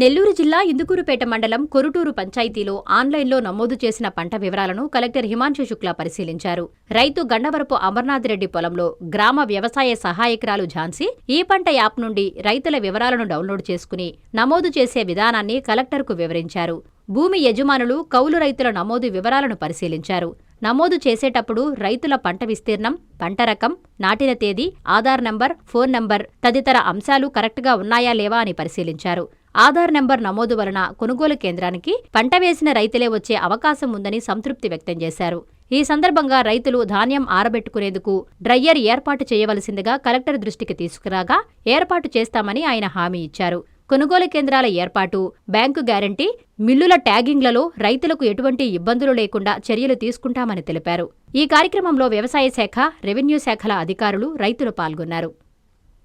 నెల్లూరు జిల్లా ఇందుకూరుపేట మండలం కొరుటూరు పంచాయతీలో ఆన్లైన్లో నమోదు చేసిన పంట వివరాలను కలెక్టర్ హిమాంశు శుక్లా పరిశీలించారు. రైతు గండవరపు అమర్నాథ్ రెడ్డి పొలంలో గ్రామ వ్యవసాయ సహాయకురాలు ఝాన్సీ ఈ పంట యాప్ నుండి రైతుల వివరాలను డౌన్లోడ్ చేసుకుని నమోదు చేసే విధానాన్ని కలెక్టర్కు వివరించారు. భూమి యజమానులు కౌలు రైతుల నమోదు వివరాలను పరిశీలించారు. నమోదు చేసేటప్పుడు రైతుల పంట విస్తీర్ణం పంట రకం నాటిన తేదీ ఆధార్ నంబర్ ఫోన్ నంబర్ తదితర అంశాలు కరెక్ట్గా ఉన్నాయా లేవా అని పరిశీలించారు. ఆధార్ నెంబర్ నమోదు వలన కొనుగోలు కేంద్రానికి పంట వేసిన రైతులే వచ్చే అవకాశం ఉందని సంతృప్తి వ్యక్తం చేశారు. ఈ సందర్భంగా రైతులు ధాన్యం ఆరబెట్టుకునేందుకు డ్రయ్యర్ ఏర్పాటు చేయవలసిందిగా కలెక్టర్ దృష్టికి తీసుకురాగా ఏర్పాటు చేస్తామని ఆయన హామీ ఇచ్చారు. కొనుగోలు కేంద్రాల ఏర్పాటు బ్యాంకు గ్యారంటీ మిల్లుల ట్యాగింగ్లలో రైతులకు ఎటువంటి ఇబ్బందులు లేకుండా చర్యలు తీసుకుంటామని తెలిపారు. ఈ కార్యక్రమంలో వ్యవసాయ శాఖ రెవెన్యూ శాఖల అధికారులు రైతులు పాల్గొన్నారు.